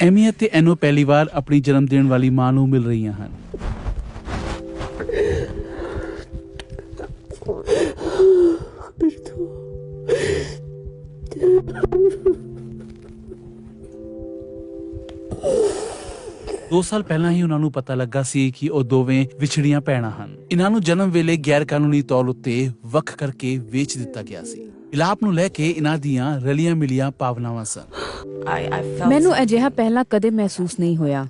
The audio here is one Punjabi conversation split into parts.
ਐਮੀ ਅਤੇ ਐਨੋ ਪਹਿਲੀ ਵਾਰ ਆਪਣੀ ਜਨਮ ਦੇਣ ਵਾਲੀ ਮਾਂ ਨੂੰ ਮਿਲ ਰਹੀਆਂ ਹਨ। ਦੋ ਸਾਲ ਪਹਿਲਾਂ ਹੀ ਉਹਨਾਂ ਨੂੰ ਪਤਾ ਲੱਗਾ ਸੀ ਕਿ ਉਹ ਦੋਵੇਂ ਵਿਛੜੀਆਂ ਭੈਣਾਂ ਹਨ। ਇਹਨਾਂ ਨੂੰ ਜਨਮ ਵੇਲੇ ਗੈਰ ਕਾਨੂੰਨੀ ਤੌਰ ਉੱਤੇ ਵੱਖ ਕਰਕੇ ਵੇਚ ਦਿੱਤਾ ਗਿਆ ਸੀ। ਇਲਾਪ ਨੂੰ ਲੈ ਕੇ ਇਹਨਾਂ ਦੀਆਂ ਰਲੀਆਂ ਮਿਲੀਆਂ ਭਾਵਨਾਵਾਂ ਸਨ ਮੈਨੂੰ ਅਜਿਹਾ ਪਹਿਲਾਂ ਕਦੇ ਮਹਿਸੂਸ ਨਹੀਂ ਹੋਇਆ.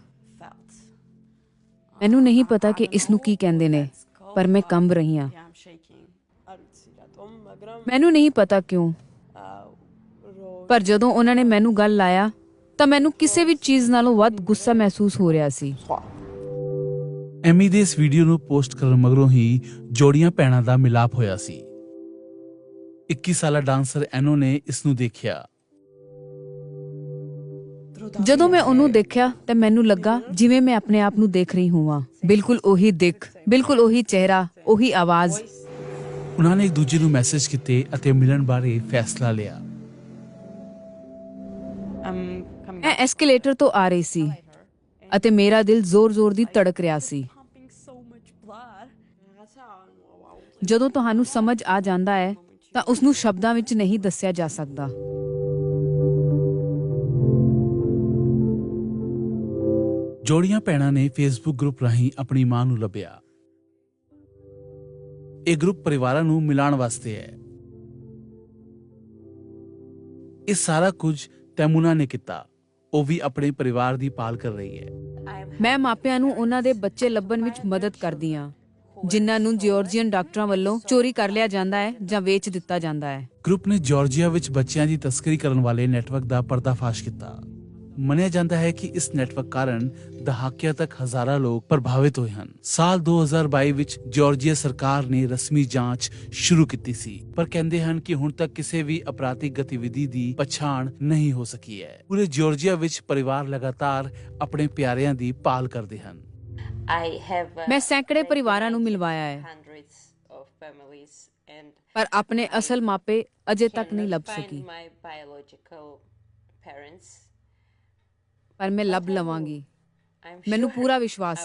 ਮੈਨੂੰ ਨਹੀਂ ਪਤਾ ਕਿ ਇਸ ਨੂੰ ਕੀ ਕਹਿੰਦੇ ਨੇ ਪਰ ਮੈਂ ਕੰਬ ਰਹੀ ਹਾਂ. ਮੈਨੂੰ ਨਹੀਂ ਪਤਾ ਕਿਉਂ ਪਰ ਜਦੋਂ ਉਹਨਾਂ ਨੇ ਮੈਨੂੰ ਗੱਲ ਲਾਇਆ ਤਾਂ ਮੈਨੂੰ ਕਿਸੇ ਵੀ ਚੀਜ਼ ਨਾਲੋਂ ਵੱਧ ਗੁੱਸਾ ਮਹਿਸੂਸ ਹੋ ਰਿਹਾ ਸੀ ਐਮੀ ਦੇ ਇਸ ਵੀਡੀਓ ਨੂੰ ਪੋਸਟ ਕਰਨ ਮਗਰੋਂ ਹੀ ਜੋੜੀਆਂ ਭੈਣਾਂ ਦਾ ਮਿਲਾਪ ਹੋਇਆ ਸੀ 21 ਸਾਲਾ ਡਾਂਸਰ ਐਨੋ ਨੇ ਇਸ ਨੂੰ ਦੇਖਿਆ। ਜਦੋਂ ਮੈਂ ਉਹਨੂੰ ਦੇਖਿਆ ਤਾਂ ਮੈਨੂੰ ਲੱਗਾ ਜਿਵੇਂ ਮੈਂ ਆਪਣੇ ਆਪ ਨੂੰ ਦੇਖ ਰਹੀ ਹਾਂ ਬਿਲਕੁਲ ਉਹੀ ਦਿੱਖ ਬਿਲਕੁਲ ਉਹੀ ਚਿਹਰਾ ਉਹੀ ਆਵਾਜ਼। ਉਹਨਾਂ ਨੇ ਇੱਕ ਦੂਜੇ ਨੂੰ ਮੈਸੇਜ ਕੀਤੇ ਅਤੇ ਮਿਲਣ ਬਾਰੇ ਫੈਸਲਾ ਲਿਆ। ਮੈਂ ਐਸਕੇਲੇਟਰ ਤੋਂ ਆ ਰਹੀ ਸੀ ਅਤੇ ਮੇਰਾ ਦਿਲ ਜ਼ੋਰ-ਜ਼ੋਰ ਦੀ ਧੜਕ ਰਿਹਾ ਸੀ. ਜਦੋਂ ਤੁਹਾਨੂੰ ਸਮਝ ਆ ਜਾਂਦਾ ਹੈ ਤਾਂ ਉਸ ਨੂੰ ਸ਼ਬਦਾਂ ਵਿੱਚ ਨਹੀਂ ਦੱਸਿਆ ਜਾ ਸਕਦਾ। ਜੋੜੀਆਂ ਭੈਣਾਂ ਨੇ ਫੇਸਬੁੱਕ ਗਰੁੱਪ ਰਾਹੀਂ ਆਪਣੀ ਮਾਂ ਨੂੰ ਲੱਭਿਆ। ਇਹ ਗਰੁੱਪ ਪਰਿਵਾਰਾਂ ਨੂੰ ਮਿਲਾਉਣ ਵਾਸਤੇ ਹੈ। ਇਹ ਸਾਰਾ ਕੁਝ ਤੈਮੂਨਾ ਨੇ ਕੀਤਾ। ਉਹ ਵੀ ਆਪਣੇ ਪਰਿਵਾਰ ਦੀ ਪਾਲ ਕਰ ਰਹੀ ਹੈ। ਮੈਂ ਮਾਪਿਆਂ ਨੂੰ ਉਹਨਾਂ ਦੇ ਬੱਚੇ ਲੱਭਣ ਵਿੱਚ ਮਦਦ ਕਰਦੀ ਹਾਂ। ਜਿਨ੍ਹਾਂ ਨੂੰ ਜਿਓਰਜੀਅਨ ਡਾਕਟਰਾਂ ਵੱਲੋਂ ਚੋਰੀ ਕਰ ਲਿਆ ਜਾਂਦਾ ਹੈ ਜਾਂ ਵੇਚ ਦਿੱਤਾ ਜਾਂਦਾ ਹੈ। ਗਰੁੱਪ ਨੇ ਜਾਰਜੀਆ ਵਿੱਚ ਬੱਚਿਆਂ ਦੀ ਤਸਕਰੀ ਕਰਨ ਵਾਲੇ ਨੈਟਵਰਕ ਦਾ ਪਰਦਾਫਾਸ਼ ਕੀਤਾ। ਮੰਨਿਆ ਜਾਂਦਾ ਹੈ ਕਿ ਇਸ ਨੈਟਵਰਕ ਕਾਰਨ ਦਹਾਕਿਆਂ ਤੱਕ ਹਜ਼ਾਰਾਂ ਲੋਕ ਪ੍ਰਭਾਵਿਤ ਹੋਏ ਹਨ। ਸਾਲ 2022 ਵਿੱਚ ਜਾਰਜੀਆ ਸਰਕਾਰ ਨੇ ਰਸਮੀ ਜਾਂਚ ਸ਼ੁਰੂ ਕੀਤੀ ਸੀ, ਪਰ ਕਹਿੰਦੇ ਹਨ ਕਿ ਹੁਣ ਤੱਕ ਕਿਸੇ ਵੀ ਅਪਰਾਧਿਕ ਗਤੀਵਿਧੀ ਦੀ ਪਛਾਣ ਨਹੀਂ ਹੋ ਸਕੀ ਹੈ। ਪੂਰੇ ਜਾਰਜੀਆ ਵਿੱਚ ਪਰਿਵਾਰ ਲਗਾਤਾਰ ਆਪਣੇ ਪਿਆਰਿਆਂ ਦੀ ਭਾਲ ਕਰਦੇ ਹਨ। ਮੈਂ ਸੈਂਕੜੇ ਪਰਿਵਾਰਾਂ ਨੂੰ ਮਿਲਵਾਇਆ ਹੈ ਪਰ ਆਪਣੇ ਅਸਲ ਮਾਪੇ ਅਜੇ ਤੱਕ ਨਹੀਂ ਲੱਭ ਸਕੀ. ਪਰ ਮੈਂ ਲੱਭ ਲਵਾਂਗੀ ਮੈਨੂੰ ਪੂਰਾ ਵਿਸ਼ਵਾਸ